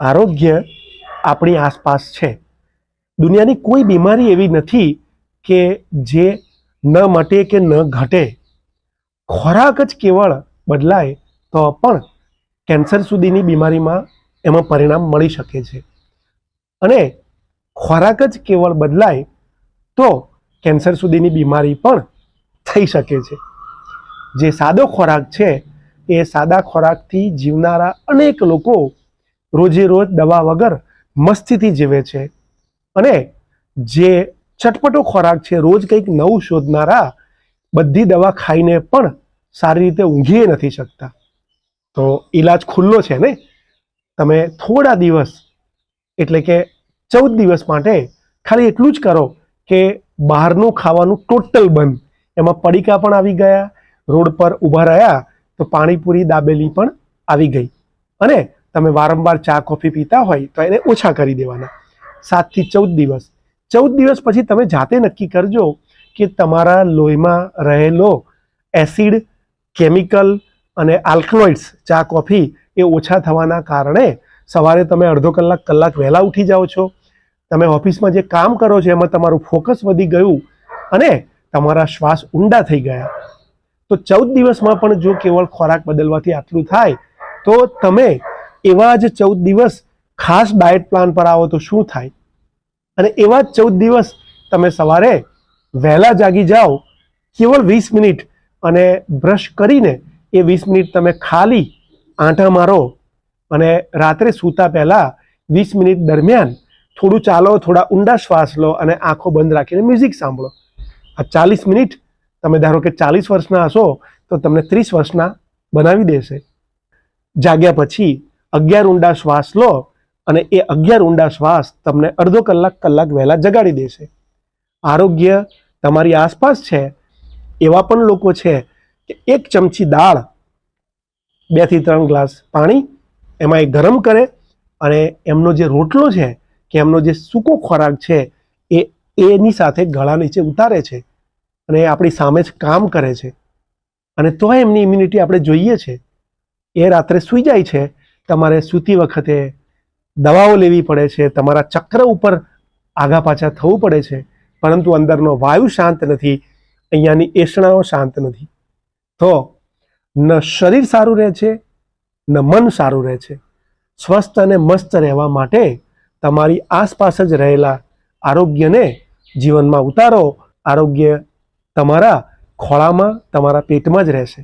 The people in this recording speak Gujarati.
આરોગ્ય આપણી આસપાસ છે. દુનિયાની કોઈ બીમારી એવી નથી કે જે ન મટે કે ન ઘટે. ખોરાક જ કેવળ બદલાય તો પણ કેન્સર સુધીની બીમારીમાં એમાં પરિણામ મળી શકે છે. અને ખોરાક જ કેવળ બદલાય તો કેન્સર સુધીની બીમારી પણ થઈ શકે છે. જે સાદો ખોરાક છે, એ સાદા ખોરાકથી જીવનારા અનેક લોકો રોજે રોજ દવા વગર મસ્તીથી જીવે છે. અને જે ચટપટો ખોરાક છે, રોજ કંઈક નવું શોધનારા, બધી દવા ખાઈને પણ સારી રીતે ઊંઘી નથી શકતા. તો ઈલાજ ખુલ્લો છે ને? તમે થોડા દિવસ, એટલે કે ચૌદ દિવસ માટે ખાલી એટલું જ કરો કે બહારનું ખાવાનું ટોટલ બંધ. એમાં પડીકા પણ આવી ગયા, રોડ પર ઊભા રહ્યા, તો પાણીપુરી દાબેલી પણ આવી ગઈ. અને તમે વારંવાર ચા, કોફી પીતા હોય તો એને ઓછા કરી દેવાના. સાતથી ચૌદ દિવસ. ચૌદ દિવસ પછી તમે જાતે નક્કી કરજો કે તમારા લોહીમાં રહેલો એસિડ, કેમિકલ અને આલ્કલોઇડ્સ, ચા, કોફી એ ઓછા થવાના કારણે સવારે તમે અડધો કલાક કલાક વહેલા ઉઠી જાઓ છો. તમે ઓફિસમાં જે કામ કરો છો એમાં તમારું ફોકસ વધી ગયું અને તમારા શ્વાસ ઊંડા થઈ ગયા. તો ચૌદ દિવસમાં પણ જો કેવળ ખોરાક બદલવાથી આટલું થાય, તો તમે એવા જ ચૌદ દિવસ ખાસ ડાયટ પ્લાન પર આવો તો શું થાય? અને એવા જ ચૌદ દિવસ તમે સવારે વહેલા જાગી જાઓ, કેવળ વીસ મિનિટ અને બ્રશ કરીને એ વીસ મિનિટ તમે ખાલી આંટા મારો અને રાત્રે સૂતા પહેલાં વીસ મિનિટ દરમિયાન થોડું ચાલો, થોડા ઊંડા શ્વાસ લો અને આંખો બંધ રાખીને મ્યુઝિક સાંભળો. આ ચાલીસ મિનિટ તમે ધારો કે ચાલીસ વર્ષના હશો તો તમને ત્રીસ વર્ષના બનાવી દેશે. જાગ્યા પછી અગિયાર ઊંડા શ્વાસ લો અને એ અગિયાર ઊંડા શ્વાસ તમને અડધો કલાક કલાક વહેલા જગાડી દેશે. આરોગ્ય તમારી આસપાસ છે, એવા પણ લોકો છે કે એક ચમચી દાળ, બેથી ત્રણ ગ્લાસ પાણી એમાં એ ગરમ કરે અને એમનો જે રોટલો છે કે એમનો જે સૂકો ખોરાક છે એ એની સાથે ગળા નીચે ઉતારે છે અને એ આપણી સામે જ કામ કરે છે. અને તો એમની ઇમ્યુનિટી આપણે જોઈએ છે. એ રાત્રે સૂઈ જાય છે તમારે સૂતી વખતે દવાઓ લેવી પડે છે, તમારા ચક્ર ઉપર આગા પાછા થવું પડે છે, પરંતુ અંદરનો વાયુ શાંત નથી, અહીંયાની એષણાઓ શાંત નથી. તો ન શરીર સારું રહે છે, ન મન સારું રહે છે. સ્વસ્થ અને મસ્ત રહેવા માટે તમારી આસપાસ જ રહેલા આરોગ્યને જીવનમાં ઉતારો. આરોગ્ય તમારા ખોળામાં, તમારા પેટમાં જ રહેશે.